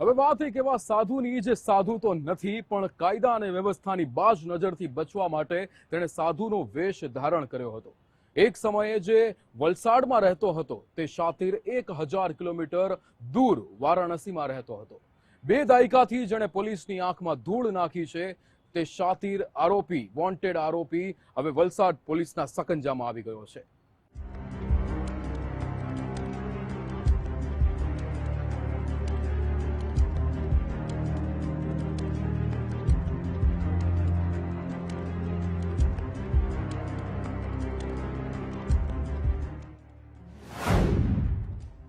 હવે વાત એક એવા સાધુની જે સાધુ તો નથી, પણ કાયદા અને વ્યવસ્થાની બાજ નજરથી બચવા માટે તેણે સાધુનો વેશ ધારણ કર્યો હતો. એક સમયે જે વલસાડમાં રહેતો હતો, તે શાતિર એક હજાર કિલોમીટર દૂર વારાણસીમાં રહેતો હતો. બે દાયકાથી જેણે પોલીસની આંખમાં ધૂળ નાખી છે, તે શાતિર આરોપી વોન્ટેડ આરોપી, હવે વલસાડ પોલીસના સકંજામાં આવી ગયો છે.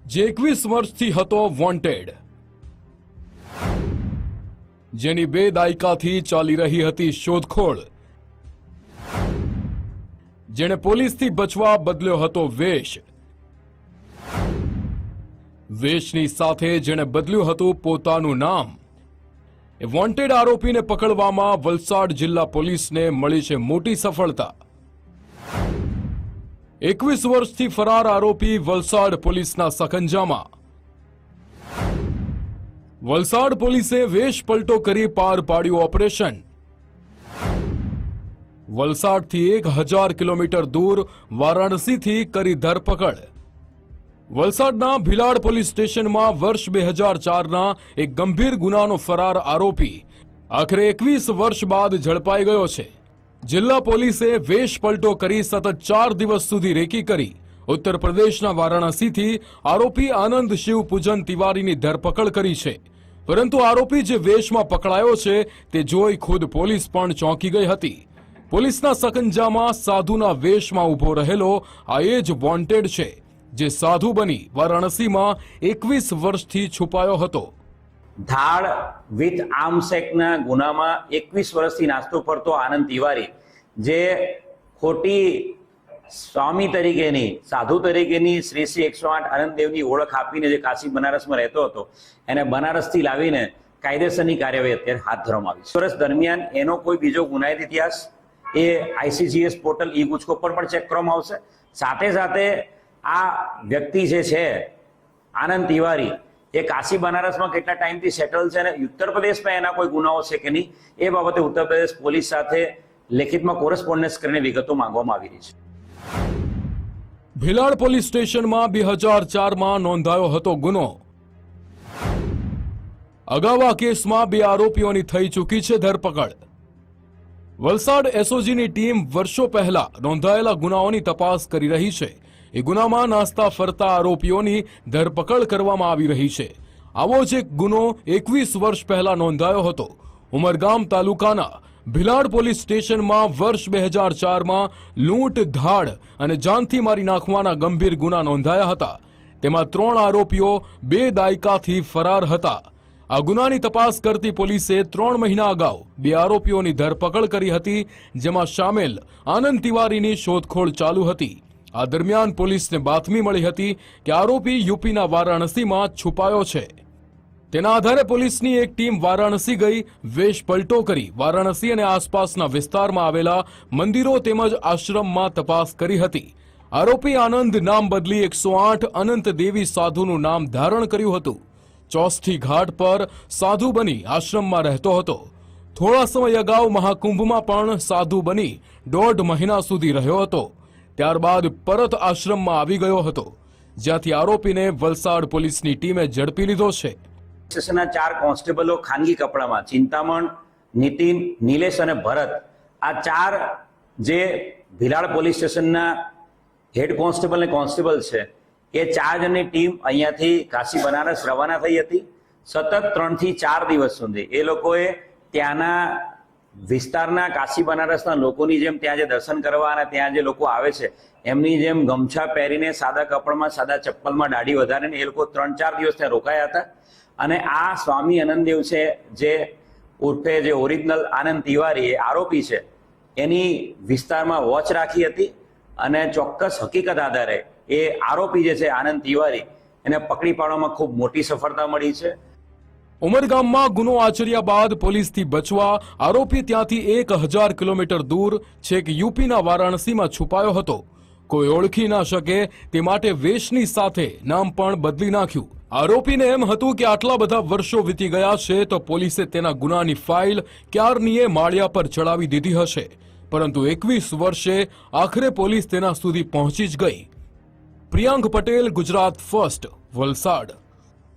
જે એકવીસ વર્ષથી હતો વોન્ટેડ જેની બે દાયકાથી ચાલી રહી હતી શોધખોળ. જેણે પોલીસથી બચવા બદલ્યો હતો વેશ. વેશની સાથે જેણે બદલ્યું હતું પોતાનું નામ. એ વોન્ટેડ આરોપીને પકડવામાં વલસાડ જિલ્લા પોલીસને મળી છે મોટી સફળતા. એકવીસ વર્ષથી ફરાર આરોપી વલસાડ પોલીસના સખંજામાં. વલસાડ પોલીસે વેશ પલટો કરી પાર પાડ્યું ઓપરેશન. વલસાડથી એક હજાર કિલોમીટર દૂર વારાણસીથી કરી ધરપકડ. વલસાડના ભિલાડ પોલીસ સ્ટેશનમાં વર્ષ બે હજાર ચારના એક ગંભીર ગુનાનો ફરાર આરોપી આખરે એકવીસ વર્ષ બાદ ઝડપાઈ ગયો છે. જિલ્લા પોલીસે વેશ પલટો કરી સતત ચાર દિવસ સુધી રેકી કરી. ઉત્તર પ્રદેશના વારાણસીથી આરોપી આનંદ શિવ પૂજન તિવારીની ધરપકડ કરી છે. પરંતુ આરોપી જે વેશમાં પકડાયો છે, તે જોઈ ખુદ પોલીસ પણ ચોંકી ગઈ હતી. પોલીસના સકંજામાં સાધુના વેશમાં ઊભો રહેલો, આ એ જ વોન્ટેડ છે, જે સાધુ બની વારાણસીમાં એકવીસ વર્ષથી છુપાયો હતો. ધાડ વિથ આર્મસેકના ગુનામાં એકવીસ વર્ષથી નાસ્તો ફરતો આનંદ તિવારી, જે ખોટી સ્વામી તરીકેની, સાધુ તરીકેની શ્રી શ્રી એકસો આઠ આનંદદેવની ઓળખ આપીને જે કાશી બનારસમાં રહેતો હતો, એને બનારસથી લાવીને કાયદેસરની કાર્યવાહી અત્યારે હાથ ધરવામાં આવી. વર્ષ દરમિયાન એનો કોઈ બીજો ગુનાહિત ઇતિહાસ એ આઈસીજીએસ પોર્ટલ ઈ ગુજકો પર પણ ચેક કરવામાં આવશે સાથે સાથે આ વ્યક્તિ જે છે, આનંદ તિવારી એ કાશી, બનારસમાં કેટલા ટાઈમથી સેટલ છે અને ઉત્તર પ્રદેશમાં એના કોઈ ગુનાઓ છે કે નહીં, એ બાબતે ઉત્તર પ્રદેશ પોલીસ સાથે લેખિતમાં કોરસ્પોન્ડન્સ કરીને વિગતો માંગવામાં આવી રહી છે. ભિલાડ પોલીસ સ્ટેશનમાં બે હજાર ચારમાં નોંધાયો હતો ગુનો. અગાઉ કેસમાં બે આરોપીઓની થઈ ચૂકી છે ધરપકડ. વલસાડ એસઓજીની ટીમ વર્ષો પહેલા નોંધાયેલા ગુનાઓની તપાસ કરી રહી છે. એ ગુનામાં નાસ્તા ફરતા આરોપીઓની ધરપકડ કરવામાં આવી રહી છે. આવો જ એક ગુનો એકવીસ વર્ષ પહેલા નોંધાયો હતો. ઉમરગામ તાલુકાના ભિલાડ પોલીસ સ્ટેશનમાં વર્ષ બે હજાર ચારમાં લૂંટ, ધાડ અને જાનથી મારી નાખવાના ગંભીર ગુના નોંધાયા હતા. તેમાં ત્રણ આરોપીઓ બે દાયકાથી ફરાર હતા. આ ગુનાની તપાસ કરતી પોલીસે ત્રણ મહિના અગાઉ બે આરોપીઓની ધરપકડ કરી હતી, જેમાં સામેલ આનંદ તિવારીની શોધખોળ ચાલુ હતી. આ દરમિયાન પોલીસને બાતમી મળી હતી કે આરોપી યુપીના વારાણસીમાં છુપાયો છે. તેના આધારે પોલીસની એક ટીમ વારાણસી ગઈ, વેશ પલટો કરી વારાણસી અને આસપાસના વિસ્તારમાં આવેલા મંદિરો તેમજ આશ્રમમાં તપાસ કરી હતી. આરોપી આનંદ નામ બદલી એકસો આઠ અનંત દેવી સાધુનું નામ ધારણ કર્યું હતું. ચોસ્થી ઘાટ પર સાધુ બની આશ્રમમાં રહેતો હતો. થોડા સમય અગાઉ મહાકુંભમાં પણ સાધુ બની દોઢ મહિના સુધી રહ્યો હતો. ત્યારબાદ પરત આશ્રમમાં આવી ગયો હતો, જ્યાંથી આરોપીને વલસાડ પોલીસની ટીમે ઝડપી લીધો છે. સ્ટેશનના ચાર કોન્સ્ટેબલો ખાનગી કપડામાં, ચિંતામણ, નીતિન, નિલેશ અને ભરત, આ ચાર જે ભિલાડ પોલીસ સ્ટેશનના હેડ કોન્સ્ટેબલ ને કોન્સ્ટેબલ છે, એ ચાર જણની ટીમ અહીંયાથી કાશી બનારસ રવાના થઈ હતી. સતત ત્રણથી ચાર દિવસ સુધી એ લોકોએ ત્યાંના વિસ્તારના કાશી બનારસના લોકોની જેમ ત્યાં જે દર્શન કરવા અને ત્યાં જે લોકો આવે છે, એમની જેમ ગમછા પહેરીને સાદા કપડામાં, સાદા ચપ્પલમાં દાઢી વધારીને એ લોકો ત્રણ ચાર દિવસ ત્યાં રોકાયા હતા. અને આ સ્વામી આનંદદેવ છે, જે ઉર્ફે જે ઓરિજિનલ આનંદ તિવારી એ આરોપી છે, એની વિસ્તારમાં વોચ રાખી હતી અને ચોક્કસ હકીકત આધારે એ આરોપી જે છે, આનંદ તિવારી, એને પકડી પાડવામાં ખૂબ મોટી સફળતા મળી છે. ઉમરગામમાં ગુનો આચર્યા બાદ પોલીસથી બચવા આરોપી ત્યાંથી એક હજાર કિલોમીટર દૂર છેક યુપીના વારાણસીમાં છુપાયો હતો. કોઈ ઓળખી ના શકે તે માટે વેશની સાથે નામ પણ બદલી નાખ્યું. આરોપીને એમ હતું કે આટલા બધા વર્ષો વીતી ગયા છે તો પોલીસે તેના ગુનાની ફાઇલ ક્યારનીએ માળિયા પર ચડાવી દીધી હશે. પરંતુ એકવીસ વર્ષે આખરે પોલીસ તેના સુધી પહોંચી જ ગઈ. પ્રિયાંક પટેલ, ગુજરાત ફર્સ્ટ, વલસાડ.